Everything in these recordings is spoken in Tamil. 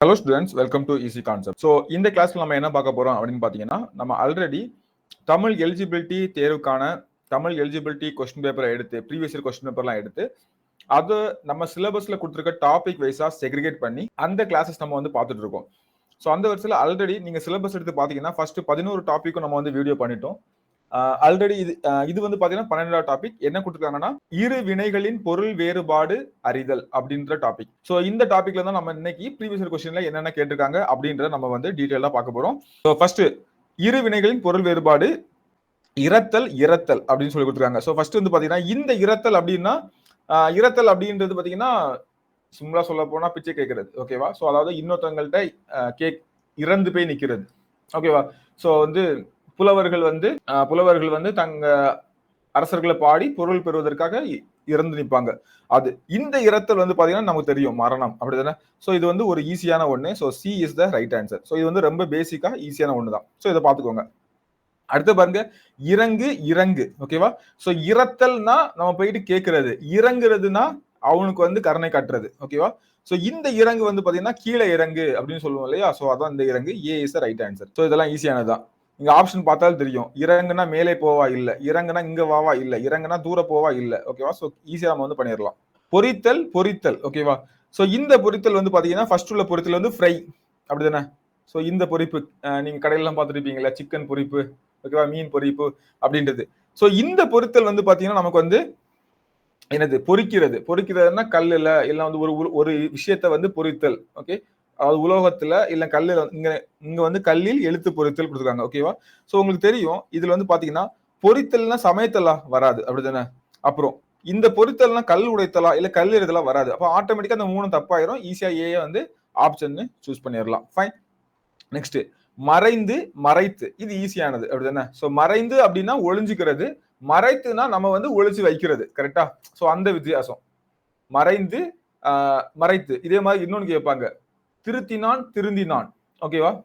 Hello students welcome to easy concept so இந்த கிளாஸ்ல நம்ம என்ன பார்க்க போறோம் அப்படின்னு பார்த்தீங்கன்னா நம்ம ஆல்ரெடி தமிழ் எலிஜிபிலிட்டி தேர்வுக்கான தமிழ் எலிஜிபிலிட்டி கொஸ்டின் பேப்பரை எடுத்து ப்ரீவியஸ் இயர் கொஸ்டின் பேப்பர்லாம் எடுத்து அது நம்ம சிலபஸ்ல கொடுத்துருக்க டாபிக் வைஸா செக்ரிகேட் பண்ணி அந்த கிளாஸஸ் நம்ம வந்து பார்த்துட்டு இருக்கோம். ஸோ அந்த வருஷத்தில் ஆல்ரெடி நீங்க சிலபஸ் எடுத்து பார்த்தீங்கன்னா ஃபர்ஸ்ட் பதினோரு டாப்பிக்கும் நம்ம வந்து வீடியோ பண்ணிட்டோம். ஆல்ரெடி இது இது வந்து பாத்தீங்கன்னா பன்னெண்டாவது டாபிக் என்ன கொடுத்துருக்காங்கன்னா இரு வினைகளின் பொருள் வேறுபாடு அறிதல் அப்படின்ற டாபிக் ஸோ இந்த டாபிக்ல தான் நம்ம இன்னைக்கு ப்ரீவியஸ் கொஸ்டின்ல என்னென்ன கேட்டிருக்காங்க அப்படின்றத நம்ம வந்து டீட்டெயிலாக பார்க்க போறோம். ஸோ ஃபர்ஸ்ட் இரு வினைகளின் பொருள் வேறுபாடு இரத்தல் இரத்தல் அப்படின்னு சொல்லி கொடுத்துருக்காங்க. ஸோ ஃபர்ஸ்ட் வந்து பாத்தீங்கன்னா இந்த இரத்தல் அப்படின்னா இரத்தல் அப்படின்றது பாத்தீங்கன்னா சிம்பிளா சொல்ல போனா பிச்சை கேட்கறது. ஓகேவா ஸோ அதாவது இன்னொருத்தவங்கள்ட்ட கேக் இறந்து போய் நிக்கிறது. ஓகேவா ஸோ வந்து புலவர்கள் வந்து புலவர்கள் வந்து தங்க அரசர்களை பாடி பொருள் பெறுவதற்காக இ- இறந்து நிற்பாங்க. அது இந்த இரத்தல் வந்து பாத்தீங்கன்னா நமக்கு தெரியும் மரணம். அப்படிதானே ஸோ இது வந்து ஒரு ஈஸியான ஒன்று so C is the right answer so இது வந்து ரொம்ப பேசிக்கா ஈஸியான ஒன்று தான் ஸோ இதை பார்த்துக்கோங்க அடுத்து பாருங்க. இறங்கு இறங்கு. ஓகேவா ஸோ இரத்தல்னா நம்ம போயிட்டு கேட்கறது இறங்குறதுனா அவனுக்கு வந்து கருணை காட்டுறது. ஓகேவா ஸோ இந்த இறங்கு வந்து பார்த்தீங்கன்னா கீழே இறங்கு அப்படின்னு சொல்லுவோம் இல்லையா? ஸோ அதான் இந்த இறங்கு. A is right answer so இதெல்லாம் ஈஸியானது தான் இங்க ஆப்ஷன் பார்த்தாலும் தெரியும். இறங்குனா மேலே போவா இல்ல இறங்குனா இங்க வாவா இல்ல இறங்குனா தூர போவா இல்ல ஓகேவா ஸோ ஈஸியா நம்ம வந்து பண்ணிடலாம். பொரித்தல் பொரித்தல் ஓகேவா ஸோ இந்த பொரித்தல் வந்து பாத்தீங்கன்னா ஃபர்ஸ்ட் உள்ள பொரித்தல் வந்து ஃப்ரை அப்படிதானே? ஸோ இந்த பொரிப்பு நீங்க கடையிலாம் பார்த்துருப்பீங்களா சிக்கன் பொரிப்பு ஓகேவா மீன் பொரிப்பு அப்படின்றது. ஸோ இந்த பொரித்தல் வந்து பாத்தீங்கன்னா நமக்கு வந்து என்னது? பொறிக்கிறது. பொறிக்கிறதுனா கல்லுல இல்ல வந்து ஒரு ஒரு விஷயத்த வந்து பொரித்தல் ஓகே அதாவது உலோகத்துல இல்ல கல்லில் இங்க இங்க வந்து கல்லில் எழுத்து பொரித்தல் கொடுத்துருக்காங்க ஓகேவா சோ உங்களுக்கு தெரியும் இதுல வந்து பாத்தீங்கன்னா பொறித்தல்னா சமயத்தலா வராது அப்படிதானே? அப்புறம் இந்த பொறித்தல்னா கல் உடைத்தலா இல்ல கல் எழுதலா வராது. அப்ப ஆட்டோமேட்டிக்கா அந்த மூணு தப்பாயிரும். ஈஸியா ஏ வந்து ஆப்ஷன் சூஸ் பண்ணிடலாம். ஃபைன் நெக்ஸ்ட் மறைந்து மறைத்து. இது ஈஸியானது அப்படிதானே? சோ மறைந்து அப்படின்னா ஒளிஞ்சுக்கிறது. மறைத்துனா நம்ம வந்து ஒளிச்சு வைக்கிறது கரெக்டா சோ அந்த வித்தியாசம். மறைந்து மறைத்து. இதே மாதிரி இன்னொன்னு கேட்பாங்க திருத்தினான் திருந்தினான். ஓகேவா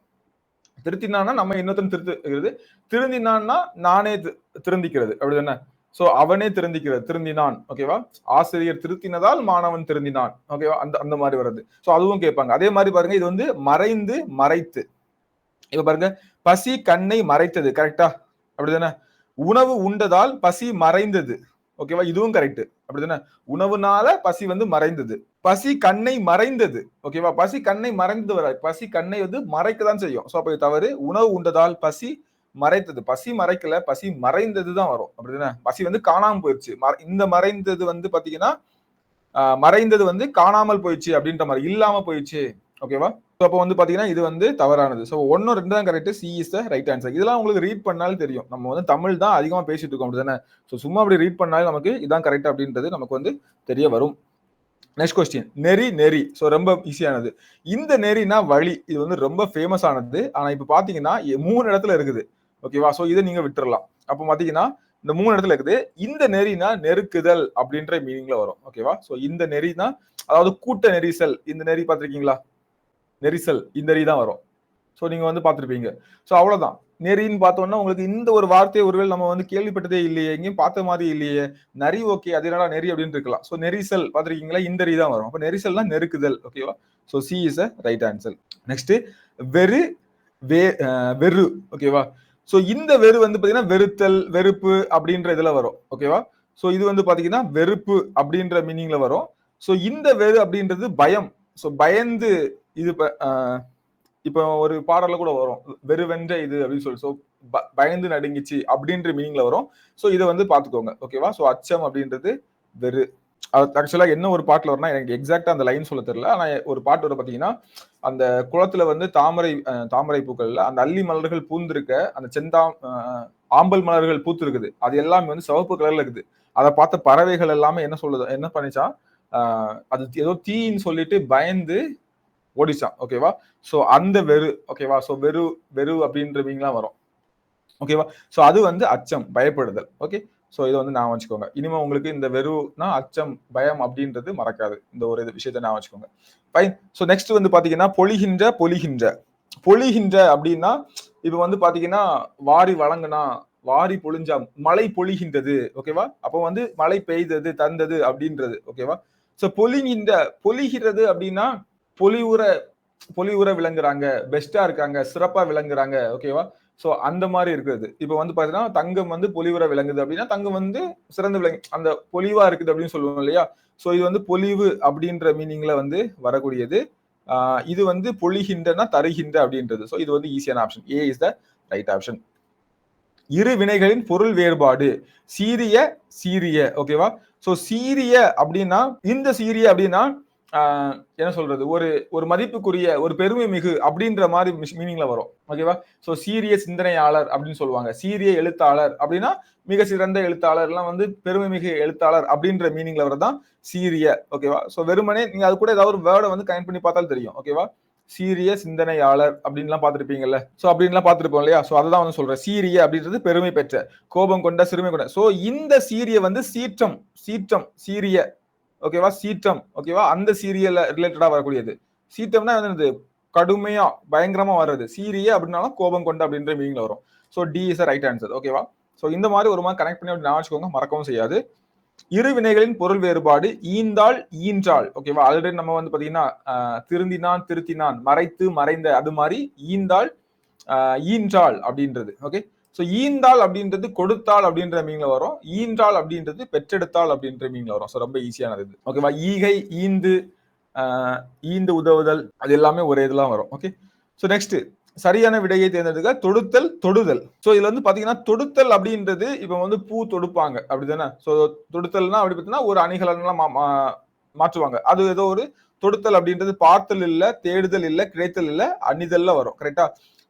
திருத்தினான்னா நம்ம இன்னொருத்தன் திருத்துகிறது. திருந்தினான்னா நானே தி- திருந்திக்கிறது. அப்படிதானே? சோ அவனே திருந்திக்கிறது. திருந்தினான். ஓகேவா ஆசிரியர் திருத்தினதால் மாணவன் திருந்தினான். ஓகேவா அந்த அந்த மாதிரி வருது சோ அதுவும் கேட்பாங்க. அதே மாதிரி பாருங்க இது வந்து மறைந்து மறைத்து. இப்ப பாருங்க பசி கண்ணை மறைத்தது. கரெக்டா அப்படிதானே? உணவு உண்டதால் பசி மறைந்தது. ஓகேவா இதுவும் கரெக்ட் அப்படிதானே உணவுனால பசி வந்து மறைந்தது. பசி கண்ணை மறைந்தது. ஓகேவா பசி கண்ணை மறைந்து வர பசி கண்ணை வந்து மறைக்க தான் செய்யும். ஸோ அப்ப தவறு. உணவு உண்டதால் பசி மறைத்தது. பசி மறைக்கல பசி மறைந்தது தான் வரும் அப்படிதானே பசி வந்து காணாமல் போயிடுச்சு மற- இந்த மறைந்தது வந்து பாத்தீங்கன்னா மறைந்தது வந்து காணாமல் போயிடுச்சு அப்படின்ற மாதிரி. இல்லாம போயிடுச்சு. ஓகேவா ஸோ அப்போ வந்து பார்த்தீங்கன்னா இது வந்து தவறானது. ஸோ ஒன்னும் ரெண்டு தான் correct C is the right answer இதெல்லாம் உங்களுக்கு ரீட் பண்ணாலும் தெரியும். நம்ம வந்து தமிழ் தான் அதிகமாக பேசிட்டு இருக்கோம் அப்படிதானே? ஸோ சும்மா அப்படி ரீட் பண்ணாலும் நமக்கு இதான் கரெக்ட் அப்படின்றது நமக்கு வந்து தெரிய வரும். நெக்ஸ்ட் கொஸ்டின் நெறி நெறி. ஸோ ரொம்ப ஈஸியானது இந்த நெறினா வழி. இது வந்து ரொம்ப ஃபேமஸ் ஆனது. ஆனால் இப்போ பார்த்தீங்கன்னா எ- மூணு இடத்துல இருக்குது. ஓகேவா ஸோ இதை நீங்கள் விட்டுறலாம். அப்போ பார்த்தீங்கன்னா இந்த மூணு இடத்துல இருக்குது. இந்த நெறினா நெருக்குதல் அப்படின்ற மீனிங்ல வரும். ஓகேவா ஸோ இந்த நெறினா அதாவது கூட்ட நெரிசல். இந்த நெறி பார்த்துருக்கீங்களா நெரிசல் இந்த நெறி தான் வரும். ஸோ நீங்கள் வந்து பார்த்துருப்பீங்க. ஸோ அவ்வளோதான் நெறின்னு பார்த்தோம்னா உங்களுக்கு இந்த ஒரு வார்த்தையை ஒருவேளை நம்ம வந்து கேள்விப்பட்டதே இல்லையே எங்கேயும் பார்த்த மாதிரி இல்லையே நரி ஓகே அது என்னடா நெறி அப்படின்னு இருக்கலாம். ஸோ நெரிசல் பார்த்துருக்கீங்களா? இந்த நெறி தான் வரும். அப்போ நெரிசல்னா நெருக்குதல் ஓகேவா so C is a right answer next வெறு வே வெறு ஓகேவா ஸோ இந்த வெறு வந்து பார்த்தீங்கன்னா வெறுத்தல் வெறுப்பு அப்படின்ற இதில் வரும் ஓகேவா ஸோ இது வந்து பார்த்தீங்கன்னா வெறுப்பு அப்படின்ற மீனிங்ல வரும். ஸோ இந்த வெறு அப்படின்றது பயம். ஸோ பயந்து இது இப்போ இப்போ ஒரு பாடல்ல கூட வரும். வெறுவென்ற இது அப்படின்னு சொல்லி. ஸோ பயந்து நடுங்கிச்சு அப்படின்ற மீனிங்ல வரும். ஸோ இதை வந்து பாத்துக்கோங்க ஓகேவா ஸோ அச்சம் அப்படின்றது வெறு. ஆக்சுவலா என்ன ஒரு பாட்டுல வரும்னா எனக்கு எக்ஸாக்டா அந்த லைன் சொல்ல தெரியல. ஆனா ஒரு பாட்டு வர பாத்தீங்கன்னா அந்த குளத்துல வந்து தாமரை தாமரை பூக்கள்ல அந்த அள்ளி மலர்கள் பூந்திருக்க அந்த செந்தாம் ஆம்பல் மலர்கள் பூத்திருக்குது. அது எல்லாமே வந்து சிவப்பு கலர்ல இருக்குது. அதை பார்த்த பறவைகள் எல்லாமே என்ன சொல்லுது என்ன பண்ணிச்சா அது ஏதோ தீன்னு சொல்லிட்டு பயந்து ஓடிச்சான் ஓகேவா ஸோ அந்த வெறு ஓகேவா ஸோ வெறு வெறு அப்படின்றவங்களாம் வரும். ஓகேவா ஸோ அது வந்து அச்சம் பயப்படுதல் ஓகே ஸோ இதை வந்து நான் வச்சுக்கோங்க. இனிமே உங்களுக்கு இந்த வெறுனா அச்சம் பயம் அப்படின்றது மறக்காது. இந்த ஒரு இது விஷயத்தை நான் வச்சுக்கோங்க. ஃபைன் ஸோ நெக்ஸ்ட் வந்து பார்த்தீங்கன்னா பொழிகின்ற பொழிகின்ற. பொழிகின்ற அப்படின்னா இப்போ வந்து பார்த்தீங்கன்னா வாரி வழங்கினா வாரி பொழிஞ்சா மழை பொழிகின்றது ஓகேவா அப்போ வந்து மழை பெய்தது தந்தது அப்படின்றது ஓகேவா ஸோ பொழிகின்ற பொழிகிறது அப்படின்னா பொலிவுற பொலிவுற விளங்குறாங்க பெஸ்டா இருக்காங்க சிறப்பா விளங்குறாங்க ஓகேவா சோ அந்த மாதிரி இருக்குது. இப்போ வந்து பாத்தீங்கன்னா தங்கம் வந்து பொலிவுற விளங்குது அப்படின்னா தங்கம் வந்து சிறந்து விளங்கு அந்த பொலிவா இருக்குது அப்படின்னு சொல்லுவோம் இல்லையா? சோ இது வந்து பொலிவு அப்படின்ற மீனிங்ல வந்து வரக்கூடியது. ஆஹ் இது வந்து பொழிகின்றனா தருகின்ற அப்படின்றது. ஸோ இது வந்து ஈஸியான option A is the right option இரு வினைகளின் பொருள் வேறுபாடு. சீரிய சீரிய ஓகேவா சோ சீரிய அப்படின்னா இந்த சீரிய அப்படின்னா என்ன சொல்றது? ஒரு ஒரு மதிப்புக்குரிய ஒரு பெருமை மிகு அப்படின்ற மாதிரி மீனிங்ல வரும். ஓகேவா ஸோ சீரிய சிந்தனையாளர் அப்படின்னு சொல்லுவாங்க. சீரிய எழுத்தாளர் அப்படின்னா மிக சிறந்த எழுத்தாளர் எல்லாம் வந்து பெருமை மிகு எழுத்தாளர் அப்படின்ற மீனிங்ல வரதான் சீரிய. ஓகேவா ஸோ வெறுமனே நீங்க அது கூட ஏதாவது ஒரு வேர்டை வந்து கனெக்ட் பண்ணி பார்த்தாலும் தெரியும். ஓகேவா சீரிய சிந்தனையாளர் அப்படின்லாம் பார்த்துருப்பீங்கல்ல. ஸோ அப்படின்லாம் பார்த்துருப்போம் இல்லையா? ஸோ அதுதான் வந்து சொல்றேன். சீரிய அப்படின்றது பெருமை பெற்ற கோபம் கொண்ட சிறுமை கொண்ட. ஸோ இந்த சீரிய வந்து சீற்றம் சீற்றம் சீரிய ஓகேவா சீற்றம். ஓகேவா அந்த சீரியல்ல ரிலேட்டடா வரக்கூடியது. சீற்றம்னா வந்து கடுமையா பயங்கரமா வர்றது. சீரிய அப்படின்னாலும் கோபம் கொண்டு அப்படின்ற மீனிங்ல வரும். So D is right answer ஓகேவா ஸோ இந்த மாதிரி ஒரு மாதிரி கனெக்ட் பண்ணி நான் வச்சுக்கோங்க மறக்கவும் செய்யாது. இரு வினைகளின் பொருள் வேறுபாடு ஈந்தாள் ஈன்றாள் ஓகேவா ஆல்ரெடி நம்ம வந்து பாத்தீங்கன்னா திருந்தினான் திருத்தினான் மறைத்து மறைந்த அது மாதிரி ஈந்தாள் ஈன்றாள் அப்படின்றது. ஓகே ஸோ ஈந்தாள் அப்படின்றது கொடுத்தாள் அப்படின்ற மீன்ல வரும். ஈன்றாள் அப்படின்றது பெற்றெடுத்தாள் அப்படின்ற மீன்ல வரும். ஸோ ரொம்ப ஈஸியானது இது. ஓகேவா ஈகை ஈந்து ஈந்து உதவுதல் அது எல்லாமே ஒரே இதெல்லாம் வரும். ஓகே ஸோ நெக்ஸ்ட் சரியான விடையை தேர்ந்தெடுக்க தொடுத்தல் தொடுதல். ஸோ இதுல வந்து பாத்தீங்கன்னா தொடுத்தல் அப்படின்றது இப்ப வந்து பூ தொடுப்பாங்க. அப்படிதானே? ஸோ தொடுத்தல்னா அப்படி பார்த்தீங்கன்னா ஒரு அணிகலன்லாம் மாற்றுவாங்க. அது ஏதோ ஒரு தொடுத்தல் அப்படின்றது பார்த்தல் இல்லை தேடுதல் இல்லை கிடைத்தல் இல்லை அணிதல்ல வரும். கரெக்டா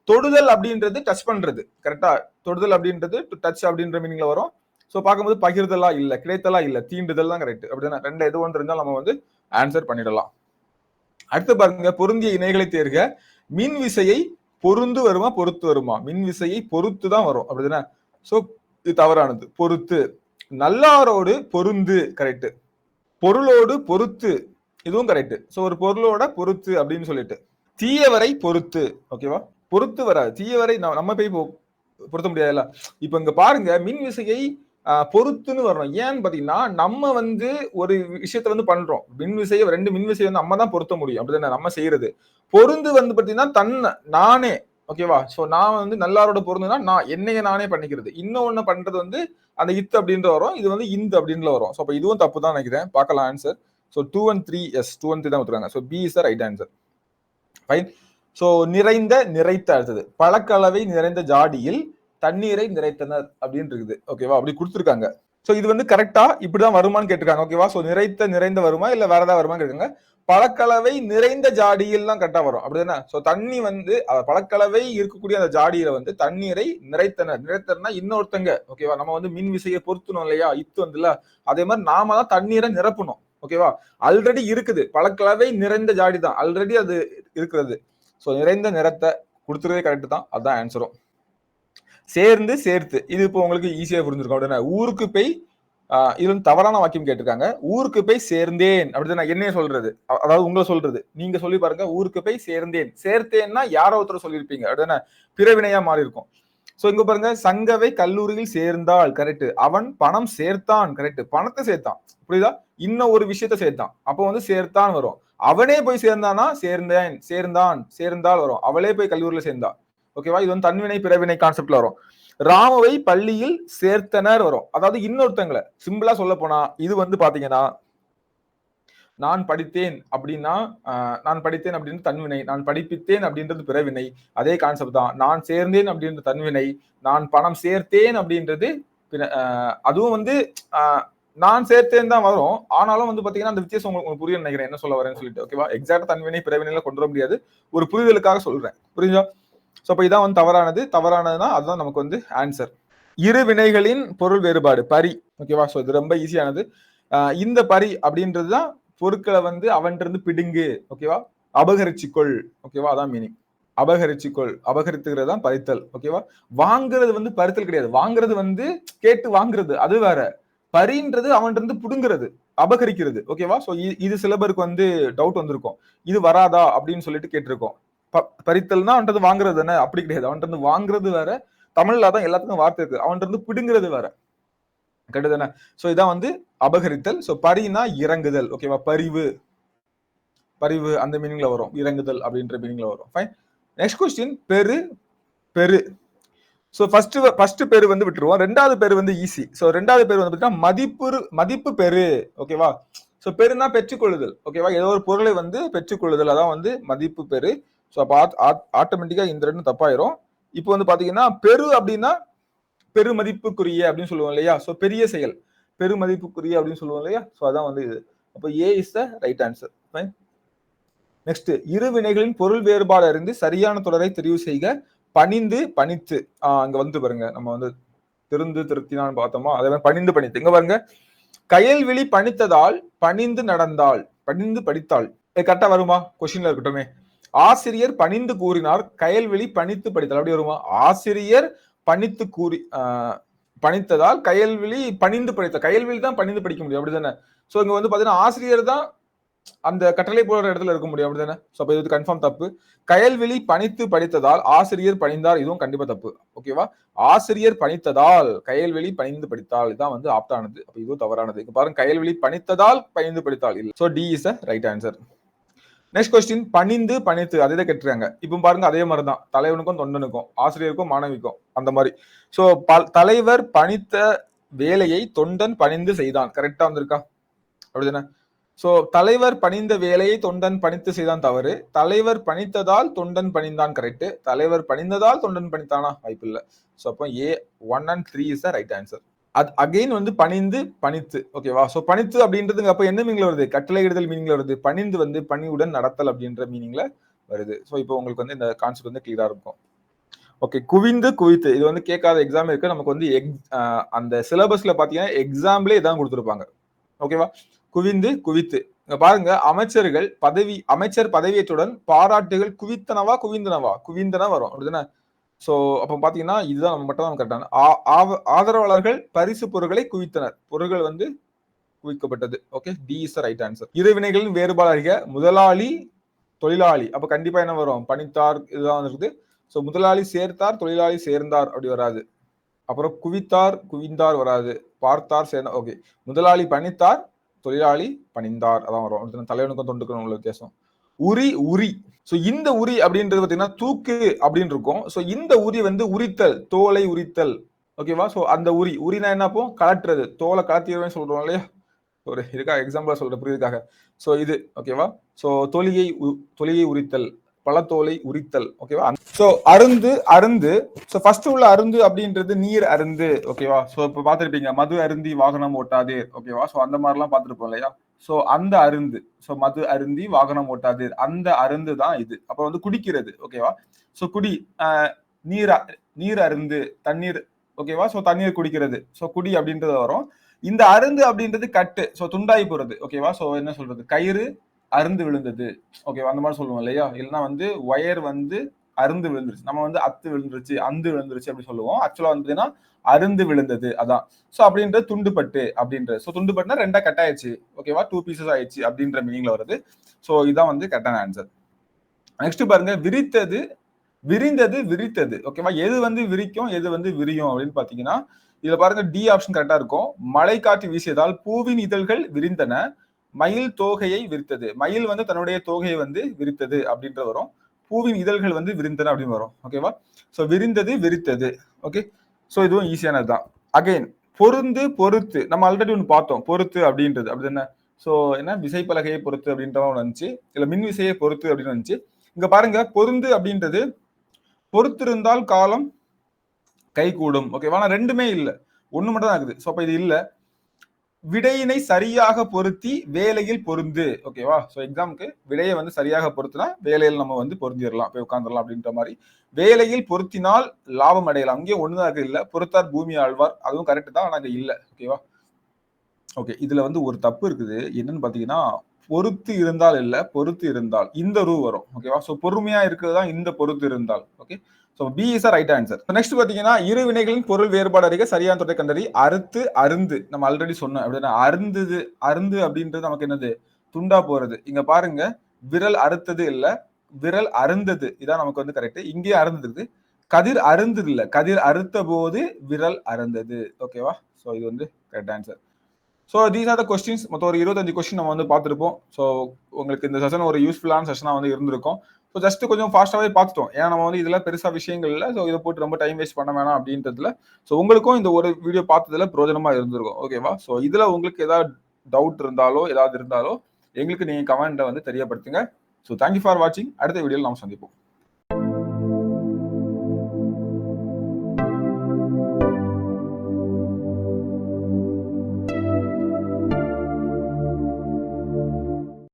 தொடுதல் அப்படின்றது டச் பண்றது. கரெக்டா தொடுதல் அப்படின்றது டச் அப்படின்ற மீனிங்ல வரும். ஸோ பார்க்கும்போது பகிர்தலா இல்ல கிடைத்தலா இல்ல தீண்டுதல் தான் கரெக்ட் அப்படின்னா ரெண்டு எது ஒன்று இருந்தாலும் நம்ம வந்து ஆன்சர் பண்ணிடலாம். அடுத்து பாருங்க பொருந்திய இணைகளை தேர்க. மின் விசையை பொருந்து வருமா பொறுத்து வருமா? மின் விசையை பொறுத்து தான் வரும். அப்படிதானே? ஸோ இது தவறானது. பொறுத்து. நல்லாரோடு பொருந்து கரெக்டு பொருளோடு பொறுத்து. இதுவும் கரெக்ட் ஸோ ஒரு பொருளோட பொறுத்து அப்படின்னு சொல்லிட்டு. தீயவரை பொறுத்து. ஓகேவா பொறுத்து வராது. தீயவரை நம்ம போய் பொருத்த முடியாதுல்ல இப்ப இங்க பாருங்க மின் விசையை பொறுத்துன்னு வரணும். ஏன்னு பாத்தீங்கன்னா நம்ம வந்து ஒரு விஷயத்த வந்து பண்றோம். மின் விசையை ரெண்டு மின் விசையை வந்து நம்ம தான் பொருத்த முடியும். அப்படிதானே? நம்ம செய்யறது. பொருந்து வந்து பாத்தீங்கன்னா தன்னை நானே. ஓகேவா சோ நான் வந்து நல்லாரோட பொருந்துனா நான் என்னைய நானே பண்ணிக்கிறது. இன்னொன்னு பண்றது வந்து அந்த இத்து அப்படின்ற வரும். இது வந்து இந்த அப்படின்ற வரும். ஸோ அப்போ இதுவும் தப்பு தான் நினைக்கிறேன். பார்க்கலாம் answer so two one three yes two one three தான் கொடுத்துருக்காங்க. So B is the right answer fine so நிறைந்த நிறைத்த அடுத்தது பழக்கலவை நிறைந்த ஜாடியில் தண்ணீரை நிறைத்தனர் அப்படின்னு இருக்குது ஓகேவா அப்படி கொடுத்துருக்காங்க. ஸோ இது வந்து கரெக்டா இப்படிதான் வருமானு கேட்டிருக்காங்க. ஓகேவா ஸோ நிறைத்த நிறைந்த வருமா இல்ல வேற ஏதாவது வருமானு கேட்காங்க பழக்கலவை நிறைந்த ஜாடியில் தான் கரெக்டா வரும். அப்படிதானே ஸோ தண்ணி வந்து பழக்கலவை இருக்கக்கூடிய அந்த ஜாடியில வந்து தண்ணீரை நிறைத்தனர். நிறைத்தனா இன்னொருத்தங்க. ஓகேவா நம்ம வந்து மின் விசையை பொருத்தணும் இல்லையா? இத்து வந்துல. அதே மாதிரி நாம தான் தண்ணீரை நிரப்பணும். ஓகேவா ஆல்ரெடி இருக்குது. பழக்கலவை நிறைந்த ஜாடி தான் ஆல்ரெடி அது இருக்கிறது. ஸோ நிறைந்த நிறத்தை கொடுத்துருவே கரெக்டு தான். அதுதான் ஆன்சரும் சேர்ந்து சேர்த்து. இது இப்போ உங்களுக்கு ஈஸியாக புரிஞ்சிருக்கும். அப்படின்னா ஊருக்கு போய் இது வந்து தவறான வாக்கியம் கேட்டிருக்காங்க. ஊருக்கு போய் சேர்ந்தேன். அப்படின்னு நான் என்னைய சொல்றது. அதாவது உங்களை சொல்றது. நீங்க சொல்லி பாருங்க. ஊருக்கு போய் சேர்ந்தேன். சேர்த்தேன்னா யாரோ ஒருத்தர் சொல்லியிருப்பீங்க. அப்படின்னா பிறவினையா மாறி இருக்கும் ஸோ இங்க பாருங்க. சங்கவை கல்லூரியில் சேர்ந்தால் கரெக்ட் அவன் பணம் சேர்த்தான். கரெக்ட் பணத்தை சேர்த்தான். புரியுதா? இன்னும் ஒரு விஷயத்த சேர்த்தான். அப்போ வந்து சேர்த்தான் வரும். அவனே போய் சேர்ந்தானா? சேர்ந்தேன். சேர்ந்தான். சேர்ந்தால் வரும். அவளே போய் கல்லூரியில சேர்ந்தா. ஓகேவா இது வந்து தன்வினை பிறவினை கான்செப்ட்ல வரும். ராமவை பள்ளியில் சேர்த்தனர் வரும். அதாவது இன்னொருத்தங்களை. சிம்பிளா சொல்ல போனா இது வந்து பாத்தீங்கன்னா நான் படித்தேன் அப்படின்னா நான் படித்தேன் அப்படின்னு தன்வினை. நான் படிப்பித்தேன் அப்படின்றது பிறவினை. அதே கான்செப்ட் தான். நான் சேர்ந்தேன் அப்படின்ற தன்வினை. நான் பணம் சேர்த்தேன் அப்படின்றது அதுவும் வந்து நான் சேர்த்தேன் தான் வரும். ஆனாலும் வந்து பாத்தீங்கன்னா அந்த வித்தியாசம் உங்களுக்கு புரிய நினைக்கிறேன். என்ன சொல்ல வரேன்னு சொல்லிட்டு ஓகேவா எக்ஸாக்ட் தன்வினை பிறவினையில கொண்டு வர முடியாது. ஒரு புரிதலுக்காக சொல்றேன். புரிஞ்சா ஸோ அப்போ இதான் வந்து தவறானது. தவறானதுன்னா அதுதான் நமக்கு வந்து ஆன்சர் இரு வினைகளின் பொருள் வேறுபாடு பரி. ஓகேவா ஸோ இது ரொம்ப ஈஸியானது இந்த பரி அப்படின்றது தான் பொருட்களை வந்து அவன்றிருந்து பிடுங்கு. ஓகேவா அபகரிச்சுக்கொள். ஓகேவா அதான் மீனிங் அபகரிச்சுக்கொள். அபகரித்துக்கிறது தான் பறித்தல் ஓகேவா வாங்குறது வந்து பறித்தல் கிடையாது. வாங்குறது வந்து கேட்டு வாங்குறது. அது வேற. பரின்றது அவன் இருந்து புடுங்கிறது அபகரிக்கிறது. ஓகேவா சோ இது சில பேருக்கு வந்து டவுட் வந்திருக்கும். இது வராதா? அப்படின்னு சொல்லிட்டு கேட்டிருக்கோம். பறித்தல்னா அவன்கிட்ட வாங்குறது தானே? அப்படி கிடையாது. அவன்கிட்ட வாங்குறது வேற தமிழ்ல தான் எல்லாத்துக்கும் வார்த்தை இருக்கு. அவன்கிட்ட இருந்து பிடுங்கிறது வேற. கரெக்டு தானே? சோ இதான் வந்து அபகரித்தல். சோ பரினா இறங்குதல். ஓகேவா பரிவு. பரிவு அந்த மீனிங்ல வரும். இறங்குதல் அப்படின்ற மீனிங்ல வரும். ஃபைன் நெக்ஸ்ட் கொஸ்டின் பெரு பெரு. ஸோ ஃபர்ஸ்ட் ஃபர்ஸ்ட் பேர் வந்து விட்டுருவோம். ரெண்டாவது பேர் வந்து ஈஸி ஸோ ரெண்டாவது பேர் வந்து பார்த்தீங்கன்னா மதிப்பு மதிப்பு பெரு ஓகேவா ஸோ பெருனா பெற்றுக்கொள்ளுதல். ஓகேவா ஏதோ ஒரு பொருளை வந்து பெற்றுக்கொள்ளுதல். அதான் வந்து மதிப்பு பெரு ஸோ அப்போ ஆட்டோமேட்டிக்காக இந்த ரெண்டும் தப்பாயிரும். இப்போ வந்து பார்த்தீங்கன்னா பெரு அப்படின்னா பெருமதிப்புக்குரிய அப்படின்னு சொல்லுவோம் இல்லையா? ஸோ பெரிய செயல். பெருமதிப்புக்குரிய அப்படின்னு சொல்லுவோம் இல்லையா? ஸோ அதான் வந்து இது. அப்போ A is the right answer fine next இரு வினைகளின் பொருள் வேறுபாடு அறிந்து சரியான தொடரை தெரிவு செய்க. பணிந்து பணித்து. ஆஹ் அங்க வந்து பாருங்க நம்ம வந்து திருந்து திருத்தினான்னு பார்த்தோமா? அதே மாதிரி பணிந்து பணித்து. இங்க பாருங்க கயல்விழி பணித்ததால் பணிந்து நடந்தாள். பணிந்து படித்தாள். கரெக்டா வருமா? கொஸ்டின்ல இருக்கட்டுமே. ஆசிரியர் பணிந்து கூறினார் கயல்வெளி பணித்து படித்தால் அப்படி வருமா? ஆசிரியர் பணித்து கூறி பணித்ததால் கயல்வெளி பணிந்து படித்த கயல்வெளி தான் பணிந்து படிக்க முடியும். அப்படிதானே? சோ இங்க வந்து பாத்தீங்கன்னா ஆசிரியர் தான் அந்த கட்டளை போடுற இடத்துல இருக்க முடியும் அப்படிதானே ஸோ இது கன்ஃபார்ம் தப்பு. கயல்வெளி பணித்து படித்ததால் ஆசிரியர் பணிந்தார் இதுவும் கண்டிப்பா தப்பு. ஓகேவா ஆசிரியர் பணித்ததால் கயல்வெளி பணிந்து படித்தால் இதான் வந்து ஆப்டானது அப்ப இதுவும் தவறானது. இங்க பாருங்க கயல்வெளி பணித்ததால் பணிந்து படித்தால். இல்லை. So D is a right answer next question பணிந்து பணித்து அதே தான் கேட்டுருக்காங்க. இப்போ பாருங்க அதே மாதிரி தான் தலைவனுக்கும் தொண்டனுக்கும் ஆசிரியருக்கும் மாணவிக்கும் அந்த மாதிரி. ஸோ தலைவர் பணித்த வேலையை தொண்டன் பணிந்து செய்தான். கரெக்டா வந்திருக்கா? அப்படிதானே சோ தலைவர் பணிந்த வேலையை தொண்டன் பணித்து செய்தான் தவறு. தலைவர் பணித்ததால் தொண்டன் பணிந்தான் கரெக்ட் தலைவர் பணிந்ததால் தொண்டன் பணித்தானா? வாய்ப்பு இல்லை ஸோ அப்போ A one and three is the right answer அது அகைன் வந்து பணிந்து பணித்து. ஓகேவா ஸோ பணித்து அப்படின்றதுங்க அப்போ என்ன மீனிங்ல வருது? கட்டளையிடுதல் மீனிங்ல வருது. பணிந்து வந்து பணியுடன் நடத்தல் அப்படின்ற மீனிங்ல வருது. ஸோ இப்போ உங்களுக்கு வந்து இந்த கான்செப்ட் வந்து கிளியரா இருக்கும். ஓகே குவிந்து குவித்து. இது வந்து கேட்காத எக்ஸாம் இருக்கு. நமக்கு வந்து எக் அந்த சிலபஸ்ல பாத்தீங்கன்னா எக்ஸாம்லேயே இதான் கொடுத்துருப்பாங்க. ஓகேவா குவிந்து குவித்து. பாருங்க அமைச்சர்கள் பதவி அமைச்சர் பதவியத்துடன் பாராட்டுகள் குவித்தனவா குவிந்தனவா? குவிந்தனா வரும். அப்படிதானே சோ அப்ப பாத்தீங்கன்னா இதுதான் நம்ம மட்டும் தான் கரெக்டான ஆதரவாளர்கள் பரிசு பொருட்களை குவித்தனர். பொருட்கள் வந்து குவிக்கப்பட்டது. Okay D is right answer இரு வினைகளின் வேறுபாடு அறிக முதலாளி தொழிலாளி. அப்ப கண்டிப்பா என்ன வரும்? பணித்தார் இதுதான் இருக்குது ஸோ முதலாளி சேர்த்தார் தொழிலாளி சேர்ந்தார் அப்படி வராது. அப்புறம் குவித்தார் குவிந்தார் வராது. பார்த்தார் சேர்ந்தார். ஓகே முதலாளி பணித்தார் தொழிலாளி பணிந்தார். அதான் வரும். தலைவனுக்கும் தொண்டுக்கும் உள்ள வித்தியாசம். உரி உரி. ஸோ இந்த உரி அப்படின்றது பார்த்தீங்கன்னா தூக்கு அப்படின்னு இருக்கும். ஸோ இந்த உரி வந்து உரித்தல் தோலை உரித்தல். ஓகேவா ஸோ அந்த உரி. உரினா என்னப்போ கலட்டுறது. தோலை கலத்திடுவேன் சொல்றோம் இல்லையா? ஒரு இதுக்காக எக்ஸாம்பிளாக சொல்ற புரியுதுக்காக ஸோ இது. ஓகேவா ஸோ தொலியை தொலியை உரித்தல். பழத்தோலை உரித்தல் ஓகேவா ஸோ அருந்து அருந்து ஸோ ஃபர்ஸ்ட் உள்ள அருந்து அப்படின்றது நீர் அருந்து ஓகேவா ஸோ இப்போ பார்த்துருப்பீங்க மது அருந்தி வாகனம் ஓட்டாதே ஓகேவா ஸோ அந்த மாதிரிலாம் பார்த்துருப்போம் இல்லையா? ஸோ அந்த அருந்து ஸோ மது அருந்தி வாகனம் ஓட்டாது அந்த அருந்து தான் இது. அப்புறம் வந்து குடிக்கிறது ஓகேவா ஸோ குடி நீர் நீர் அருந்து தண்ணீர் ஓகேவா ஸோ தண்ணீர் குடிக்கிறது. ஸோ குடி அப்படின்றது வரும். இந்த அருந்து அப்படின்றது கட்டு ஸோ துண்டாய் போறது ஓகேவா ஸோ என்ன சொல்றது? கயிறு அருந்து விழுந்தது. ஓகேவா அந்த மாதிரி சொல்லுவோம் இல்லையா? இல்லைன்னா வந்து ஒயர் வந்து அருந்து விழுந்துருச்சு. நம்ம வந்து அத்து விழுந்துருச்சு அந்து விழுந்துருச்சு அப்படி சொல்லுவோம். ஆக்சுவலா வந்து அருந்து விழுந்தது அதான். ஸோ அப்படின்றது துண்டுப்பட்டு அப்படின்றது ஸோ துண்டுபட்டுனா ரெண்டா கட் ஆயிடுச்சு. ஓகேவா டூ பீசஸ் ஆயிடுச்சு அப்படின்ற மீனிங்ல வருது. ஸோ இதான் வந்து கரெக்டான ஆன்சர் நெக்ஸ்ட் பாருங்க விரித்தது விரிந்தது விரித்தது. ஓகேவா எது வந்து விரிக்கும் எது வந்து விரியும் அப்படின்னு பாத்தீங்கன்னா இதுல பாருங்க டி ஆப்ஷன் கரெக்டா இருக்கும். மழை காற்று வீசியதால் பூவின் இதழ்கள் விரிந்தன. மயில் தோகையை விரித்தது. மயில் வந்து தன்னுடைய தோகையை வந்து விரித்தது அப்படின்ற வரும். பூவின் இதழ்கள் வந்து விரிந்தன அப்படின்னு வரும். ஓகேவா ஸோ விரிந்தது விரித்தது. ஓகே ஸோ இதுவும் ஈஸியானது தான் அகைன் பொருந்து பொறுத்து. நம்ம ஆல்ரெடி ஒன்று பார்த்தோம். பொறுத்து அப்படின்றது. அப்படி என்ன ஸோ என்ன? விசைப்பலகையை பொறுத்து அப்படின்ற ஒன்று வந்துச்சு. இல்லை மின் விசையை பொறுத்து அப்படின்னு வந்துச்சு. இங்கே பாருங்க பொருந்து அப்படின்றது பொறுத்திருந்தால் காலம் கை கூடும் ஓகேவா ஆனால் ரெண்டுமே இல்லை. ஒன்று மட்டும் தான் இருக்குது. ஸோ அப்போ இது இல்லை. விடையினை சரியாக பொருத்தி வேலையில் பொருந்து. ஓகேவா ஸோ எக்ஸாமுக்கு விடையை வந்து சரியாக பொருத்தினா வேலையில் நம்ம வந்து பொருந்திடலாம். போய் உட்காந்துடலாம் அப்படின்ற மாதிரி. வேலையில் பொருத்தினால் லாபம் அடையலாம். அங்கேயும் ஒண்ணுதான் இல்லை பொருத்தார் பூமி ஆழ்வார். அதுவும் கரெக்ட் தான். ஆனால் இல்லை. ஓகேவா ஓகே இதுல வந்து ஒரு தப்பு இருக்குது. என்னன்னு பாத்தீங்கன்னா பொறுத்து இருந்தால் இல்லை பொறுத்து இருந்தால். இந்த ரூ வரும். ஓகேவா ஸோ பொறுமையா இருக்கிறது தான் இந்த பொறுத்து இருந்தால். Okay so B is right answer next பார்த்தீங்கன்னா இரு வினைகளின் பொருள் வேறுபாடு அறிக சரியான தொடரை கண்டறி அறுத்து அருந்து. நம்ம ஆல்ரெடி சொன்னோம். அப்படின்னா அருந்துது அருந்து அப்படின்றது நமக்கு என்னது? துண்டா போறது. இங்க பாருங்க விரல் அறுத்தது இல்லை விரல் அருந்தது. இதான் நமக்கு வந்து கரெக்ட் இங்கேயே அருந்தது கதிர் அருந்தது இல்லை. கதிர் அறுத்த போது விரல் அருந்தது. ஓகேவா ஸோ இது வந்து correct answer so these are the questions மொத்தம் ஒரு இருபத்தஞ்சு கொஸ்டின் நம்ம வந்து பார்த்துருப்போம். ஸோ உங்களுக்கு இந்த செஷன் ஒரு யூஸ்ஃபுல்லான செஷனாக வந்து இருந்திருக்கும். ஸோ ஜஸ்ட் கொஞ்சம் ஃபாஸ்ட்டாகவே பார்த்துட்டோம். ஏன்னா நம்ம வந்து இதில் பெருசாக விஷயங்கள் இல்லை. ஸோ இதை போட்டு ரொம்ப டைம் வேஸ்ட் பண்ண வேணாம் அப்படின்றதுல. ஸோ உங்களுக்கும் இந்த ஒரு வீடியோ பார்த்ததுல பிரோஜனமாக இருந்திருக்கும். ஓகேவா ஸோ இதில் உங்களுக்கு ஏதாவது டவுட் இருந்தாலோ ஏதாவது இருந்தாலோ எங்களுக்கு நீங்கள் கமெண்ட்டை வந்து தெரியப்படுத்துங்க. ஸோ தேங்க்யூ ஃபார் வாட்சிங் அடுத்த வீடியோவில் நாம் சந்திப்போம்.